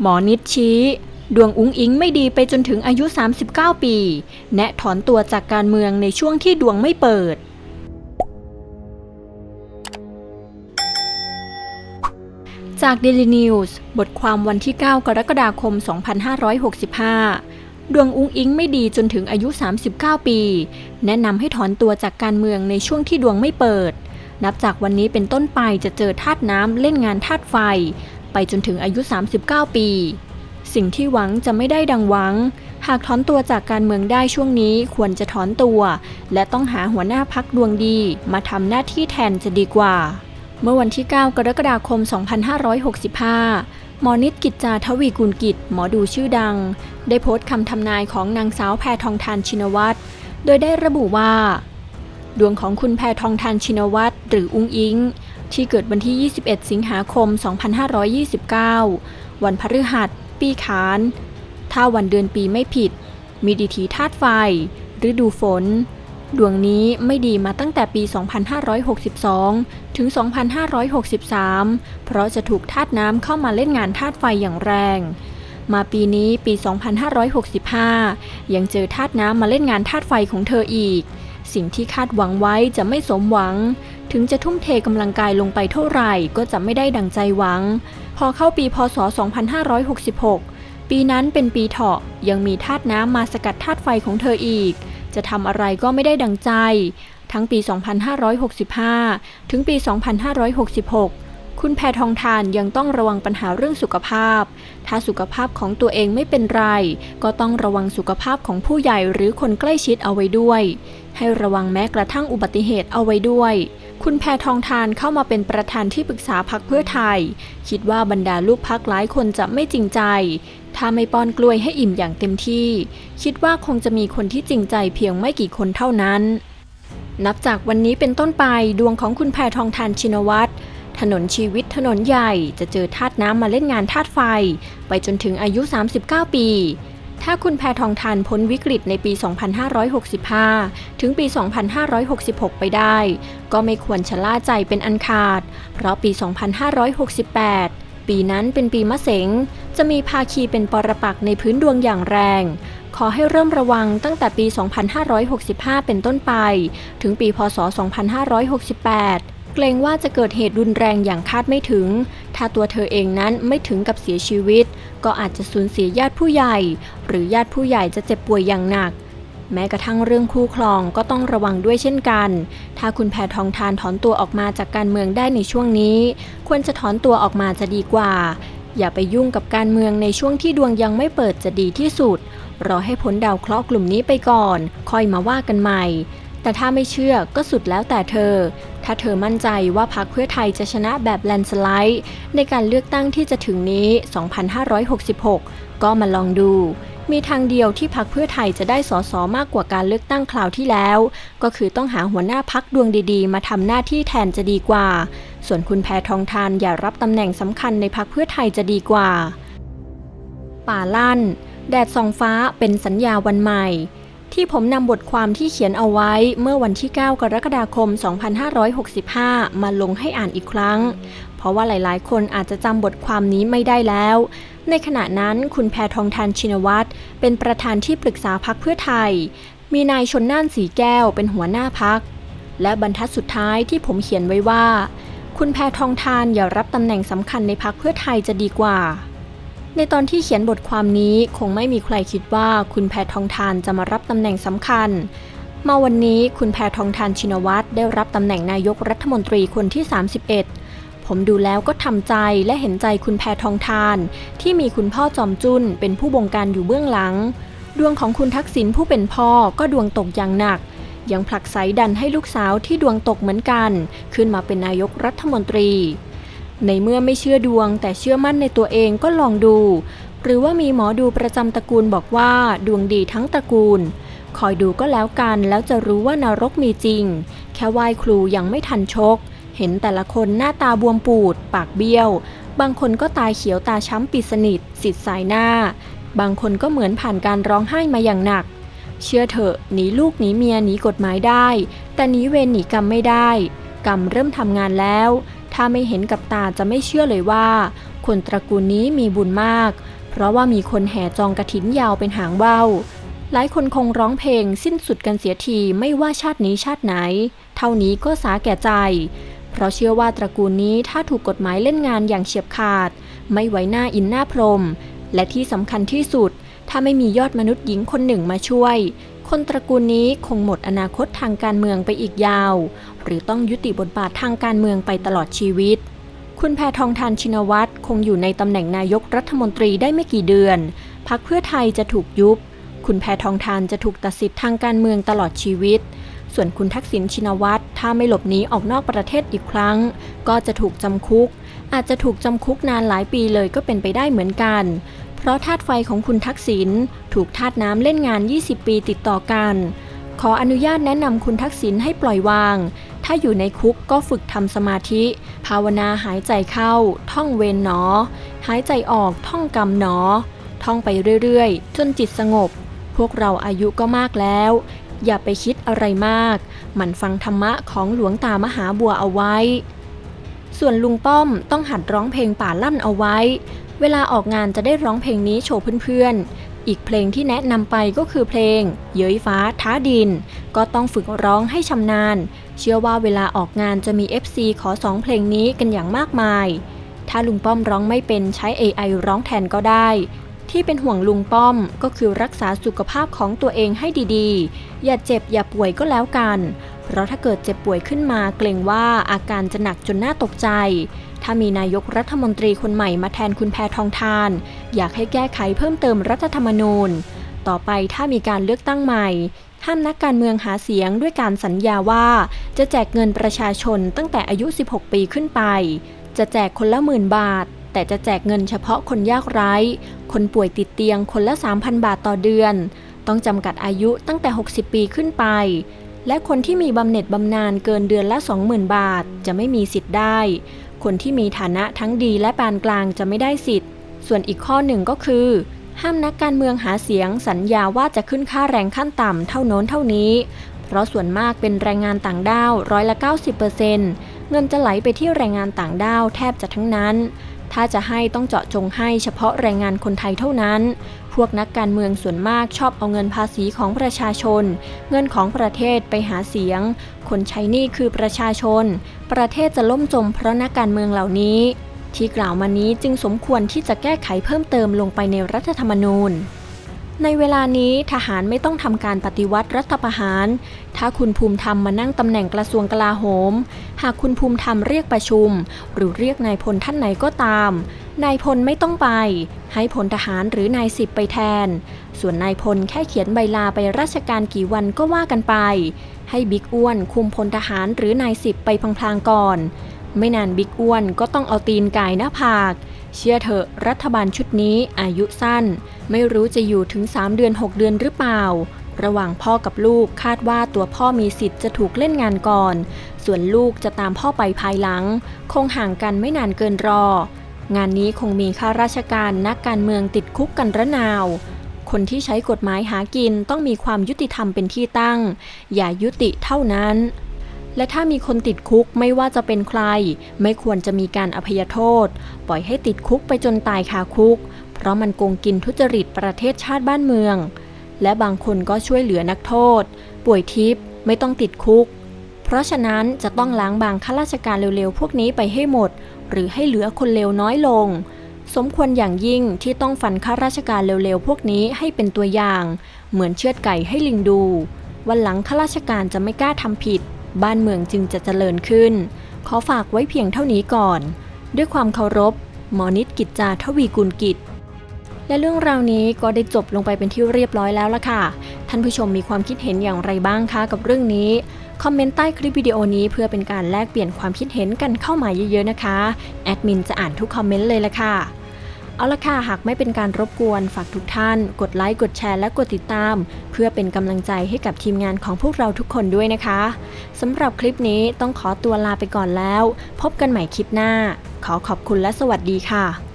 หมอนิดชี้ ดวงอุ้งอิงไม่ดีไปจนถึงอายุ 39 ปี แนะถอนตัวจากการเมืองในช่วงที่ดวงไม่เปิด จาก Daily News บทความวันที่ 9 กรกฎาคม 2565 ดวงอุ้งอิงไม่ดีจนถึงอายุ 39 ปี แนะนำให้ถอนตัวจากการเมืองในช่วงที่ดวงไม่เปิดนับจากวันนี้เป็นต้นไปจะเจอธาตุน้ำเล่นงานธาตุไฟ ไปจนถึงอายุ 39 ปี สิ่งที่หวังจะไม่ได้ดังหวัง หากถอนตัวจากการเมืองได้ช่วงนี้ควรจะถอนตัว และต้องหาหัวหน้าพักดวงดีมาทำหน้าที่แทนจะดีกว่า เมื่อวันที่ 9 กรกฎาคม 2565 หมอนิดกิจจาทวีกุลกิจ หมอดูชื่อดัง ได้โพสต์คำทำนายของนางสาวแพทองทานชินวัตรโดยได้ระบุว่า ดวงของคุณแพทองทานชินวัตรหรืออุ้งอิง ที่เกิดวันที่ 21 สิงหาคม 2529 วันพฤหัส ปีขาน ถ้าวันเดือนปีไม่ผิด มีดีทีธาตุไฟ ฤดูฝน ดวงนี้ไม่ดีมาตั้งแต่ปี 2562 ถึง 2563 เพราะจะถูกธาตุน้ำเข้ามาเล่นงานธาตุไฟอย่างแรง มาปีนี้ปี 2565 ยังเจอธาตุน้ำมาเล่นงานธาตุไฟของเธออีก สิ่งที่คาดหวังไว้จะไม่สมหวัง ถึงจะทุ่มเทกำลังกายลงไปเท่าไหร่ก็จะไม่ได้ดังใจหวัง พอเข้าปีพศ 2566 ปีนั้นเป็นปีเถาะยังมีธาตุน้ำมาสกัดธาตุไฟของเธออีก จะทำอะไรก็ไม่ได้ดังใจ ทั้งปี 2565 ถึงปี 2566คุณแพทองทานยังต้องระวังปัญหาเรื่องสุขภาพ ถ้าสุขภาพของตัวเองไม่เป็นไร ก็ต้องระวังสุขภาพของผู้ใหญ่หรือคนใกล้ชิดเอาไว้ด้วย ให้ระวังแม้กระทั่งอุบัติเหตุเอาไว้ด้วย คุณแพทองทานเข้ามาเป็นประธานที่ปรึกษาพักเพื่อไทย คิดว่าบรรดาลูกพักหลายคนจะไม่จริงใจ ถ้าไม่ป้อนกล้วยให้อิ่มอย่างเต็มที่ คิดว่าคงจะมีคนที่จริงใจเพียงไม่กี่คนเท่านั้น นับจากวันนี้เป็นต้นไปดวงของคุณแพทองทานชินวัตรถนนชีวิตถนนใหญ่จะเจอธาตุน้ำมาเล่นงานธาตุไฟ ไปจนถึงอายุ 39 ปี ถ้าคุณแพทองทานพ้นวิกฤตในปี 2565 ถึงปี 2566 ไปได้ ก็ไม่ควรชะล่าใจเป็นอันขาด เพราะปี 2568 ปีนั้นเป็นปีมะเสงจะมีภาคีเป็นปรปักในพื้นดวงอย่างแรง ขอให้เริ่มระวังตั้งแต่ปี 2565 เป็นต้นไป ถึงปี พศ 2568 เกรงว่าจะเกิดเหตุรุนแรงอย่างคาดไม่ถึง ถ้าตัวเธอเองนั้นไม่ถึงกับเสียชีวิต ก็อาจจะสูญเสียญาติผู้ใหญ่ หรือญาติผู้ใหญ่จะเจ็บป่วยอย่างหนัก แม้กระทั่งเรื่องคู่ครองก็ต้องระวังด้วยเช่นกัน ถ้าคุณแพทองทานถอนตัวออกมาจากการเมืองได้ในช่วงนี้ ควรจะถอนตัวออกมาจะดีกว่า อย่าไปยุ่งกับการเมืองในช่วงที่ดวงยังไม่เปิดจะดีที่สุด รอให้พ้นดาวเคราะห์กลุ่มนี้ไปก่อน ค่อยมาว่ากันใหม่แต่ถ้าไม่เชื่อก็สุดแล้วแต่เธอ ถ้าเธอมั่นใจว่าพรรคเพื่อไทยจะชนะแบบแลนสไลด์ในการเลือกตั้งที่จะถึงนี้ 2566 ก็มาลองดู มีทางเดียวที่พรรคเพื่อไทยจะได้สสมากกว่าการเลือกตั้งคราวที่แล้ว ก็คือต้องหาหัวหน้าพักดวงดีๆ มาทำหน้าที่แทนจะดีกว่า ส่วนคุณแพทองทานอย่ารับตำแหน่งสำคัญในพรรคเพื่อไทยจะดีกว่า ป่าลั่น แดดส่องฟ้าเป็นสัญญาวันใหม่ ที่ผมนำบทความที่เขียนเอาไว้เมื่อวันที่ 9 กรกฎาคม 2565 มาลงให้อ่านอีกครั้ง เพราะว่าหลายๆ คนอาจจะจำบทความนี้ไม่ได้แล้ว ในขณะนั้นคุณแพทองทานชินวัตรเป็นประธานที่ปรึกษาพักเพื่อไทย มีนายชนน่านสีแก้วเป็นหัวหน้าพัก และบรรทัดสุดท้ายที่ผมเขียนไว้ว่า คุณแพทองทานอย่ารับตำแหน่งสำคัญในพักเพื่อไทยจะดีกว่า ในตอนที่เขียนบทความนี้คงไม่มีใครคิดว่าคุณแพทองทานจะมารับตำแหน่งสำคัญ มาวันนี้คุณแพทองทานชินวัตรได้รับตำแหน่งนายกรัฐมนตรีคนที่ 31 ผมดูแล้วก็ทำใจและเห็นใจคุณแพทองทาน ที่มีคุณพ่อจอมจุนเป็นผู้บงการอยู่เบื้องหลัง ดวงของคุณทักษิณผู้เป็นพ่อก็ดวงตกอย่างหนัก ยังผลักไสดันให้ลูกสาวที่ดวงตกเหมือนกัน ขึ้นมาเป็นนายกรัฐมนตรี ในเมื่อไม่เชื่อดวง แต่เชื่อมั่นในตัวเองก็ลองดู หรือว่ามีหมอดูประจำตระกูลบอกว่า ดวงดีทั้งตระกูล คอยดูก็แล้วกันแล้วจะรู้ว่านรกมีจริง แค่ไหว้ครูยังไม่ทันชก เห็นแต่ละคนหน้าตาบวมปูด ปากเบี้ยว บางคนก็ตายเขียวตาช้ำปิดสนิทสิทธิ์สายหน้า บางคนก็เหมือนผ่านการร้องไห้มาอย่างหนักเชื่อเถอะหนีลูกหนีเมียหนีกฎหมายได้ แต่หนีเวรหนีกรรมไม่ได้ กรรมเริ่มทำงานแล้ว ถ้าไม่เห็นกับตาจะไม่เชื่อเลยว่า คนตระกูลนี้มีบุญมาก เพราะว่ามีคนแห่จองกระถินยาวเป็นหางว่าวหลายคนคงร้องเพลงสิ้นสุดกันเสียทีไม่ว่าชาตินี้ชาติไหน เท่านี้ก็สาแก่ใจ เพราะเชื่อว่าตระกูลนี้ถ้าถูกกฎหมายเล่นงานอย่างเฉียบขาด ไม่ไว้หน้าอินหน้าพรหมและที่สำคัญที่สุด ถ้าไม่มียอดมนุษย์หญิงคนหนึ่งมาช่วย คนตระกูลนี้คงหมดอนาคตทางการเมืองไปอีกยาว หรือต้องยุติบทบาททางการเมืองไปตลอดชีวิต คุณแพทองทานชินวัตรคงอยู่ในตำแหน่งนายกรัฐมนตรีได้ไม่กี่เดือน พักเพื่อไทยจะถูกยุบ คุณแพทองทานจะถูกตัดสิทธิ์ทางการเมืองตลอดชีวิต ส่วนคุณทักษิณชินวัตรถ้าไม่หลบหนีออกนอกประเทศอีกครั้ง ก็จะถูกจำคุก อาจจะถูกจำคุกนานหลายปีเลยก็เป็นไปได้เหมือนกัน เพราะธาตุไฟของคุณทักษิณถูกธาตุน้ำเล่นงาน 20 ปีติดต่อกัน ขออนุญาตแนะนำคุณทักษิณให้ปล่อยวาง ถ้าอยู่ในคุกก็ฝึกทำสมาธิ ภาวนาหายใจเข้า ท่องเวนหนอ หายใจออกท่องกำหนอ ท่องไปเรื่อยๆ จนจิตสงบ พวกเราอายุก็มากแล้ว อย่าไปคิดอะไรมาก หมั่นฟังธรรมะของหลวงตามหาบัวเอาไว้ ส่วนลุงป้อมต้องหัดร้องเพลงป่าลั่นเอาไว้ เวลาออกงานจะได้ร้องเพลงนี้โชว์เพื่อนๆ อีกเพลงที่แนะนำไปก็คือเพลง เย้ยฟ้าท้าดิน ก็ต้องฝึกร้องให้ชำนาญ เชื่อว่าเวลาออกงานจะมี FC ขอสองเพลงนี้กันอย่างมากมาย ถ้าลุงป้อมร้องไม่เป็นใช้ AI ร้องแทนก็ได้ ที่เป็นห่วงลุงป้อมก็คือรักษาสุขภาพของตัวเองให้ดีๆ อย่าเจ็บอย่าป่วยก็แล้วกัน เพราะถ้าเกิดเจ็บป่วยขึ้นมาเกรงว่าอาการจะหนักจนน่าตกใจ ถ้ามีนายกรัฐมนตรีคนใหม่มาแทนคุณแพทองทาน อยากให้แก้ไขเพิ่มเติมรัฐธรรมนูญ ต่อไปถ้ามีการเลือกตั้งใหม่ห้ามนักการเมืองหาเสียงด้วยการสัญญาว่า จะแจกเงินประชาชนตั้งแต่อายุ 16 ปีขึ้นไป จะแจกคนละหมื่นบาท แต่จะแจกเงินเฉพาะคนยากไร้ คนป่วยติดเตียงคนละ 3,000 บาทต่อเดือน ต้องจำกัดอายุตั้งแต่ 60 ปีขึ้นไป และคนที่มีบำเหน็จบำนาญเกินเดือนละ 20,000 บาท จะไม่มีสิทธิ์ได้ คนที่มีฐานะทั้งดีและปานกลางจะไม่ได้สิทธิ์ ส่วนอีกข้อหนึ่งก็คือ ห้ามนักการเมืองหาเสียงสัญญาว่าจะขึ้นค่าแรงขั้นต่ำเท่าโน้นเท่านี้ เพราะส่วนมากเป็นแรงงานต่างด้าวร้อยละ 90%เงินจะไหลไปที่แรงงานต่างด้าวแทบจะทั้งนั้น ถ้าจะให้ต้องเจาะจงให้เฉพาะแรงงานคนไทยเท่านั้น พวกนักการเมืองส่วนมากชอบเอาเงินภาษีของประชาชน เงินของประเทศไปหาเสียง คนใช้หนี้คือประชาชน ประเทศจะล่มจมเพราะนักการเมืองเหล่านี้ ที่กล่าวมานี้จึงสมควรที่จะแก้ไขเพิ่มเติมลงไปในรัฐธรรมนูญในเวลานี้ทหารไม่ต้องทำการปฏิวัติรัฐประหาร ถ้าคุณภูมิธรรมมานั่งตำแหน่งกระทรวงกลาโหม หากคุณภูมิธรรมเรียกประชุม หรือเรียกนายพลท่านไหนก็ตาม นายพลไม่ต้องไป ให้พลทหารหรือนายสิบไปแทน ส่วนนายพลแค่เขียนใบลาไปราชการกี่วันก็ว่ากันไป ให้บิ๊กอ้วนคุมพลทหารหรือนายสิบไปพลางๆก่อน ไม่นานบิ๊กอ้วนก็ต้องเอาตีนก่ายหน้าผาก เชื่อเถอะรัฐบาลชุดนี้อายุสั้น ไม่รู้จะอยู่ถึง 3 เดือน 6 เดือนหรือเปล่า ระหว่างพ่อกับลูกคาดว่าตัวพ่อมีสิทธิ์จะถูกเล่นงานก่อน ส่วนลูกจะตามพ่อไปภายหลัง คงห่างกันไม่นานเกินรอ งานนี้คงมีข้าราชการนักการเมืองติดคุกกันระนาว คนที่ใช้กฎหมายหากินต้องมีความยุติธรรมเป็นที่ตั้ง อย่ายุติเท่านั้น และถ้ามีคนติดคุกไม่ว่าจะเป็นใคร ไม่ควรจะมีการอภัยโทษ ปล่อยให้ติดคุกไปจนตายคาคุก เพราะมันโกงกินทุจริตประเทศชาติบ้านเมือง และบางคนก็ช่วยเหลือนักโทษ ป่วยทิพย์ไม่ต้องติดคุก เพราะฉะนั้นจะต้องล้างบางข้าราชการเร็วๆ พวกนี้ไปให้หมด หรือให้เหลือคนเลวน้อยลง สมควรอย่างยิ่งที่ต้องฟันข้าราชการเร็วๆ พวกนี้ให้เป็นตัวอย่าง เหมือนเชือดไก่ให้ลิงดู วันหลังข้าราชการจะไม่กล้าทำผิด บ้านเมืองจึงจะเจริญขึ้น ขอฝากไว้เพียงเท่านี้ก่อน ด้วยความเคารพ หมอนิดกิจจาทวีกุลกิจและเรื่องราวนี้ก็ได้จบลงไปเป็นที่เรียบร้อยแล้วละค่ะ ท่านผู้ชมมีความคิดเห็นอย่างไรบ้างคะกับเรื่องนี้ คอมเมนต์ใต้คลิปวิดีโอนี้เพื่อเป็นการแลกเปลี่ยนความคิดเห็นกันเข้ามาเยอะๆนะคะ แอดมินจะอ่านทุกคอมเมนต์เลยละค่ะ เอาละค่ะ หากไม่เป็นการรบกวนฝากทุกท่าน กดไลค์ กดแชร์ และกดติดตาม เพื่อเป็นกำลังใจให้กับทีมงานของพวกเราทุกคนด้วยนะคะสำหรับคลิปนี้ต้องขอตัวลาไปก่อนแล้ว พบกันใหม่คลิปหน้า ขอขอบคุณและสวัสดีค่ะ